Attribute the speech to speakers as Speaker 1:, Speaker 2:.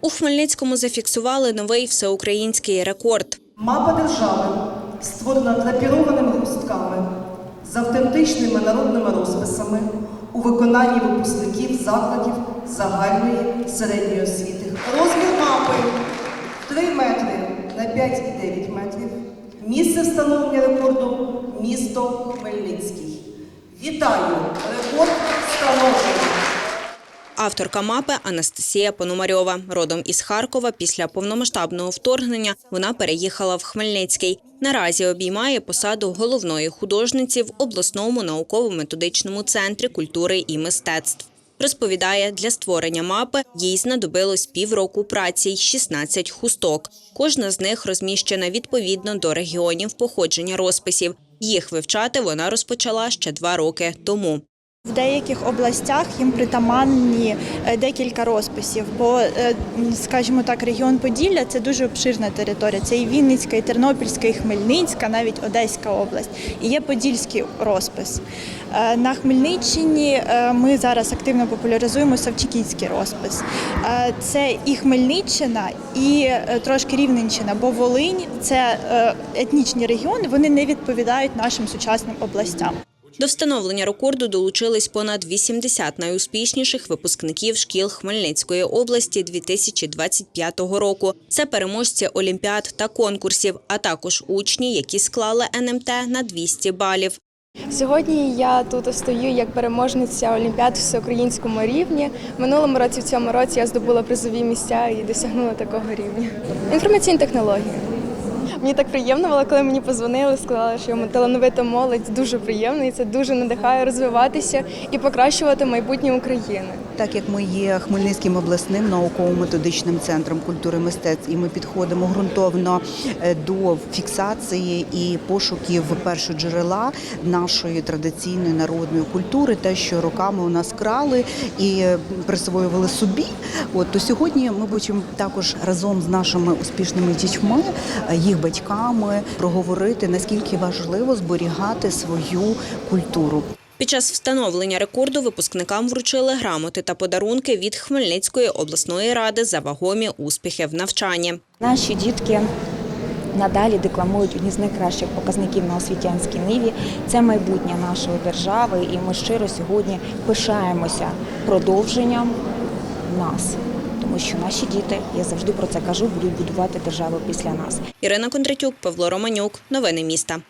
Speaker 1: У Хмельницькому зафіксували новий всеукраїнський рекорд.
Speaker 2: Мапа держави створена драпірованими хустками з автентичними народними розписами у виконанні випускників закладів загальної середньої освіти. Розмір мапи 3 метри на 5,9 метрів. Місце встановлення рекорду місто Хмельницький. Вітаю! Рекорд встановлено!
Speaker 1: Авторка мапи Анастасія Пономарьова. Родом із Харкова після повномасштабного вторгнення вона переїхала в Хмельницький. Наразі обіймає посаду головної художниці в обласному науково-методичному центрі культури і мистецтв. Розповідає, для створення мапи їй знадобилось півроку праці й 16 хусток. Кожна з них розміщена відповідно до регіонів походження розписів. Їх вивчати вона розпочала ще два роки тому.
Speaker 3: В деяких областях їм притаманні е, декілька розписів, бо, е, скажімо так, регіон Поділля це дуже обширна територія. Це і Вінницька, і Тернопільська, і Хмельницька, навіть Одеська область. І є подільський розпис. Е, На Хмельниччині ми зараз активно популяризуємо Савчиківський розпис. Це і Хмельниччина, і трошки Рівненщина, бо Волинь це етнічні регіони, вони не відповідають нашим сучасним областям.
Speaker 1: До встановлення рекорду долучились понад 80 найуспішніших випускників шкіл Хмельницької області 2025 року. Це переможці олімпіад та конкурсів, а також учні, які склали НМТ на 200 балів.
Speaker 4: Сьогодні я тут стою як переможниця Олімпіад всеукраїнському рівні. Минулому році, в цьому році я здобула призові місця і досягнула такого рівня. Інформаційні технології. Мені так приємно було, коли мені позвонили, сказали, що йому талановита молодь. Дуже приємно, і це дуже надихає розвиватися і покращувати майбутнє України.
Speaker 5: Так як ми є Хмельницьким обласним науково-методичним центром культури мистецтв, і ми підходимо ґрунтовно е, до фіксації і пошуків першоджерела нашої традиційної народної культури, те, що роками у нас крали і присвоювали собі. От то сьогодні ми хочемо також разом з нашими успішними дітьми, е, їх батьками проговорити наскільки важливо зберігати свою культуру.
Speaker 1: Під час встановлення рекорду випускникам вручили грамоти та подарунки від Хмельницької обласної ради за вагомі успіхи в навчанні.
Speaker 6: Наші дітки надалі декламують одні з найкращих показників на освітянській ниві. Це майбутнє нашої держави, і ми щиро сьогодні пишаємося продовженням нас. Тому що наші діти, я завжди про це кажу, будуть будувати державу після нас.
Speaker 1: Ірина Кондратюк, Павло Романюк. Новини міста.